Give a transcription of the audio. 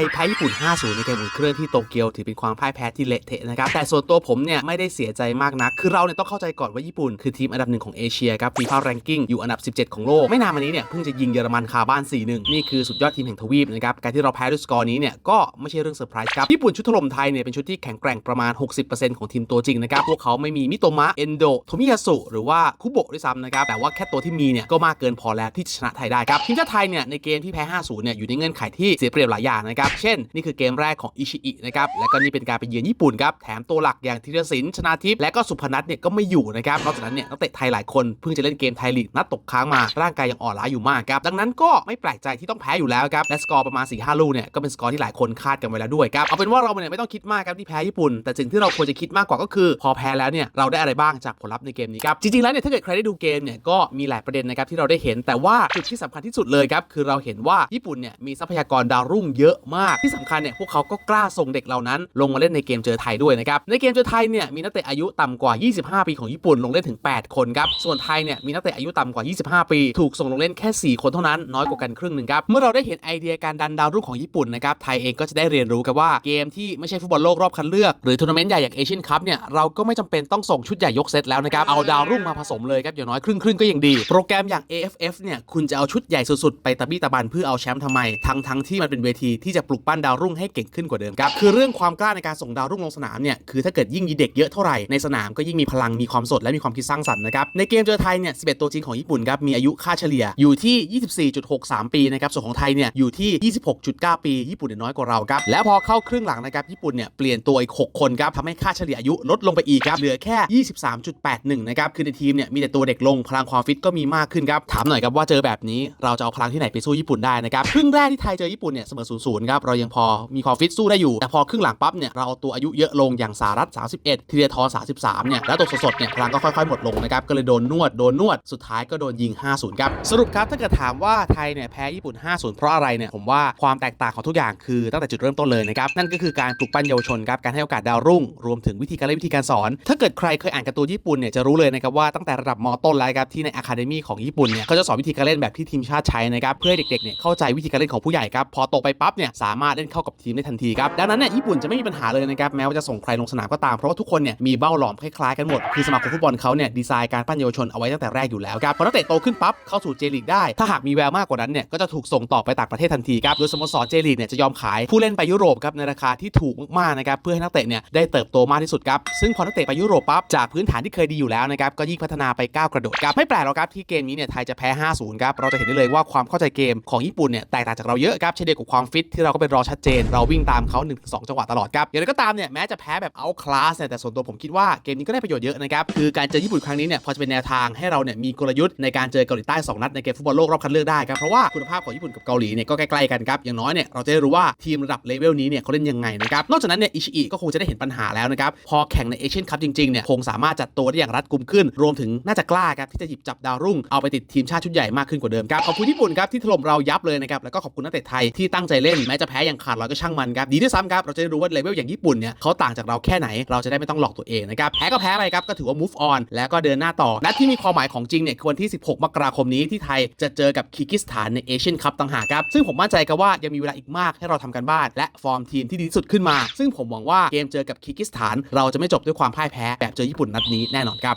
ยแพ้ญี่ปุ่น 5-0 ในเกมอุ่นเครื่องที่โตเกียวถือเป็นความพ่ายแพ้ที่เละเทะนะครับ แต่ส่วนตัวผมเนี่ยไม่ได้เสียใจมากนัก คือเราเนี่ยต้องเข้าใจก่อนว่าญี่ปุ่นคือทีมอันดับหนึ่งของเอเชียครับฟีฟ่าแรงกิ้งอยู่อันดับ 17 ของโลก ไม่นานมานี้เนี่ยเพิ่งจะยิงเยอรมันคาบ้าน 4-1 นี่คือสุดยอดทีมแห่งทวีปนะครับการที่เราแพ้ด้วยสกอร์นี้เนี่ยก็ไม่ใช่เรื่องเซอร์ไพรส์ครับญี่ปุ่นชุดถล่มไทยเนี่ยเป็นชุดที่แข็งแกร่งประมาณ 60%ของทีมตัวจริงนะครับพวกเขาไม่มีมิโตมะเอนโดโทมิยาสุหรือว่าคุโบะด้วยซ้ำนะครับแต่ว่าแค่ตัวที่มีเนี่ยก็มากเกินพอแล้วที่จะชนะไทยได้ครับทีมชาติไทยเนี่ยในเกมที่แพ้ 5-0 เนี่ยอยู่ในเงื่อนไขที่เสียเปรียบหลายอย่างนะครับเช่น นี่คือเกมแรกของอิชิอินะครับ และก็นี่เป็นการไปเยือนญี่ปุ่นครับ แถมตัวหลักอย่างธีรศิลป์ชนาทิพย์และก็สุพนัทเนี่ยก็ไม่อยู่นะครับ นอกจากนั้นเนี่ยนักเตะไทยหลายคนเพิ่งจะเล่นเกมไทยลีกนัดตกค้างมา ร่างกายยังอ่อนล้าอยู่มากครับ ดังนั้นก็ไม่แปลกใจที่ต้องแพ้อยู่แล้วครับและสกอร์ประมาณ4-5ลูกเนี่ยก็เป็นสกอร์ที่หลายคนคาดกันไว้แล้วด้วยครับเอาเป็นว่าเราเนี่ยไม่ต้องคิดมากครับที่แพ้ญี่ปุ่น แต่สิ่งที่เราควรจะคิดมากกว่าก็คือ พอแพ้แล้วเนี่ยเราได้อะไรบ้างจากผลลัพธ์ในเกมนี้ครับจริงๆแล้วเนี่ยถ้าเกิดใครได้ดูเกมเนี่ยก็มีหลายประเด็นนะครับที่เราได้เห็น แต่ว่าจุดที่สำคัญที่สุดเลยครับคือเราเห็นว่าญี่ปุ่นเนี่ยมีทรัพยากรดาวรุ่งเยอะมาก ที่สำคัญเนี่ยพวกเขาก็กล้าส่งเด็กเหล่านั้น ลงมาเล่นในเกมเจอไทยด้วยนะครับ ในเกมเจอไทยเนี่ยมีนักเตะอายุต่ำกว่า 25 ปีของญี่ปุ่นลงเล่นถึง 8 คนครับ ส่วนไทยเนี่ยมีนักเตะอายุต่ำกว่า 25 ปี ถูกส่งลงเล่นแค่ 4 คนเท่านั้นน้อยกว่ากันครึ่งหนึ่งครับ เมื่อเราได้เห็นไอเดียการดันดาวรุ่งของญี่ปุ่นนะครับไทยเองก็จะได้เรียนรู้กันว่าเกมที่ไม่ใช่ฟุตบอลโลกรอบคัดเลือกหรือทัวร์นาเมนต์ใหญ่อย่างเอเชียนคัพเนี่ยเราก็ไม่จำเป็นต้องส่งชุดใหญ่ยกเซตแล้วนะครับเอาดาวรุ่งมาผสมเลยครับอย่างน้อยครึ่งครึ่งก็ยังดี โปรแกรมอย่าง AFF เนี่ยคุณจะเอาชุดใหญ่สุดๆไปตะบี้ตะบันเพื่อเอาแชมป์ทำไมทั้งทั้งๆที่มันเป็นเวทีที่จะปลุกปั้นดาวรุ่งให้เก่งขึ้นกว่าเดิมครับคือเรื่องความกล้าในการส่งดาวรุ่งลงสนามเนี่ยคือถ้าเกิดยิ่งมีเด็กเยอะเท่าไหร่ในสนามก็ยิ่งมีพลังมีความสดและมีความคิดสร้างสรรค์นะครับในเกมเจอไทยเนี่ย11 ตัวจริงของญี่ปุ่นครับมีอายุค่าเฉลี่ยอยู่ที่ 24.63 ปีนะครับส่วนของไทยเนี่ยอยู่ที่ 26.9 ปี ญี่ปุ่นเนี่ยน้อยกว่าเราครับแล้วพอเข้าครึ่งหลังนะครับญี่ปุ่นเนี่ยเปลี่ยนตัวอีก 6 คนครับทำให้ค่าเฉลี่ยอายุลดลงไปอีกครับเหลือแค่ 23.81 นะครับคือในทีมเนี่ยมีแต่ตัวเด็กลงพลังความฟิตก็มีมากขึ้นครับถามหน่อยครับว่าเจอแบบนี้เราจะเอาพลังที่ไหนไปสู้ญี่ปุ่นได้นะครับครึ่งแรกที่ไทยเจอญี่ปุ่นเนี่ยเสมอ0-0ครับเรายังพอมีความฟิตสู้ได้อยู่ แต่พอครึ่งหลังปั๊บเนี่ยเราเอาตัวอายุเยอะลงอย่างสารัต31 ทีเดียทอ33 เนี่ย แล้วตัวสดๆเนี่ยพลังก็ค่อยๆ หมดลงนะครับ ก็เลยโดนนวด โดนนวด สุดท้ายก็โดนยิง 5-0 ครับ สรุปครับถ้าเกิดถามว่าไทยเนี่ยแพ้ญี่ปุ่น 5-0 เพราะอะไรเนี่ย ผมว่าความแตกต่างของทุกอย่างคือตั้งแต่จุดเริ่มต้นเลยนะครับ นั่นก็คือการปลุกปั้นเยาวชนครับ การให้โอกาสดาวรุ่ง รวมถึงวิธีการเล่นวิธีการสอน ถ้าเกิดใครเคยอ่านการ์ตูนญี่ปุ่นเนี่ยจะรู้เลยนะครับว่าตั้งแต่ระดับมต้นแล้วครับที่ในอะคาเดมี่ของญี่ปุ่นเนี่ยเขาจะสอนวิธีการเล่นแบบที่ทีมชาติใช้นะครับเพื่อให้เด็กๆเนี่ยเข้าใจวิธีการเล่นของผู้ใหญ่ครับพอโตไปปั๊บเนี่ยสามารถเล่นเข้ากับทีมได้ทันทีครับดังนั้นเนี่ยญี่ปุ่นจะไม่มีปัญหาเลยนะครับแม้ว่าจะส่งใครลงสนามก็ตามเพราะว่าทุกคนเนี่ยมีเบ้าหลอมคล้ายๆกันหมดคือสมาคมฟุตบอลเขาเนี่ยดีไซน์การปั้นเยาวชนเอาไว้ตั้งแต่แรกอยู่แล้วครับพอนักเตะโตขึ้นปั๊บเข้าสู่เจลีกได้ ถ้าหากมีแววมากกว่านั้นเนี่ยก็จะถูกส่งต่อไปต่างประเทศทันทีครับโดยสโมสรเจลีกเนี่ยจะยอมขายผู้เล่นไปยุโรปครับในราคาที่ถูกมากๆนะครับเพื่อให้นักเตะเนี่ยได้เติบโตมากที่สุดครับซึ่งพอนักเตะไปยุโรปปั๊บจากพื้นฐานที่เคยดีอยู่แล้วนะครับก็ยิ่งพัฒนาไปก้าวกระโดดครับไม่แปลกหรอกครับที่เกมนี้เนี่ยไทยจะแพ้ 5-0 ครับเราจะเห็นได้เลยว่าความเข้าใจเกมของญี่ปุ่นเนี่ยแตกต่างจากเราเยอะครับเช่นเดียวกับความฟิตที่เราก็เป็นรอชัดเจน เราวิ่งตามเขา1-2จังหวะตลอดครับอย่างไรก็ตามเนี่ยแม้จะแพ้แบบเอาคลาสเนี่ยแต่ส่วนตัวผมคิดว่าเกมนี้ก็ได้ประโยชน์เยอะนะครับคือการเจอญี่ปุ่นครั้งนี้เนี่ยพอจะเป็นแนวทางให้เราเนี่ยมีกลยุทธ์ในการเจอเกาหลีใต้สองนัดในเกมฟุตบอลโลกรอบคัดเลือกได้ครับเพราะว่าคุณภาพของญี่ปุ่นกับเกาหลีเนี่ยก็ใกล้ๆกันครับอย่างน้อยเนี่ยเราจะได้รู้ว่าทีมระดับเลเวลนี้เนี่ยเขาเล่นยังไงนะครับนอกจากนั้นเนี่ยอิชิอิก็คงจะได้เห็นปัญหาแล้วนะครับพอแข่งในเอเชียนคัพจริงๆเนี่ยคงสามารถจัดตัวได้อย่างรัดกุมขึ้น รวมถึงน่าจะกล้าครับที่จะหยิบจับดาวรุ่งเอาไปติดทีมชาติชุดใหญ่มากขึ้นกว่าเดิมครับขอบคุณญี่ปุ่นครับที่ถล่มเรายับเลยนะครับแล้วก็ขอบคุณนักเตะไทยที่ตั้งใจเล่นแม้จะแพ้อย่างขาดลอยก็ช่างมันครับดีด้วยซ้ำครับเราจะได้รู้ว่าเลเวลอย่างญี่ปุ่นเนี่ยเขาต่างจากเราแค่ไหนเราจะได้ไม่ต้องหลอกตัวเองนะครับแพ้ก็แพ้ไปครับก็ถือว่า move on แล้วก็เดินหน้าต่อนัดที่มีความหมายของจริงเนี่ยคือวันที่ 16 มกราคมนี้ที่ไทยจะเจอกับคีร์กิสถานในเอเชียนคัพต่างหากครับซึ่งผมมั่นใจกันว่ายังมีเวลาอีกมากให้เราทำกันบ้าน และฟอร์มทีมที่ดีที่สุดขึ้นมา ซึ่งผมหวังว่าเกมเจอกับคีร์กิสถาน เราจะไม่จบด้วยความพ่ายแพ้แบบเจอญี่ปุ่นนัดนี้แน่นอนครับ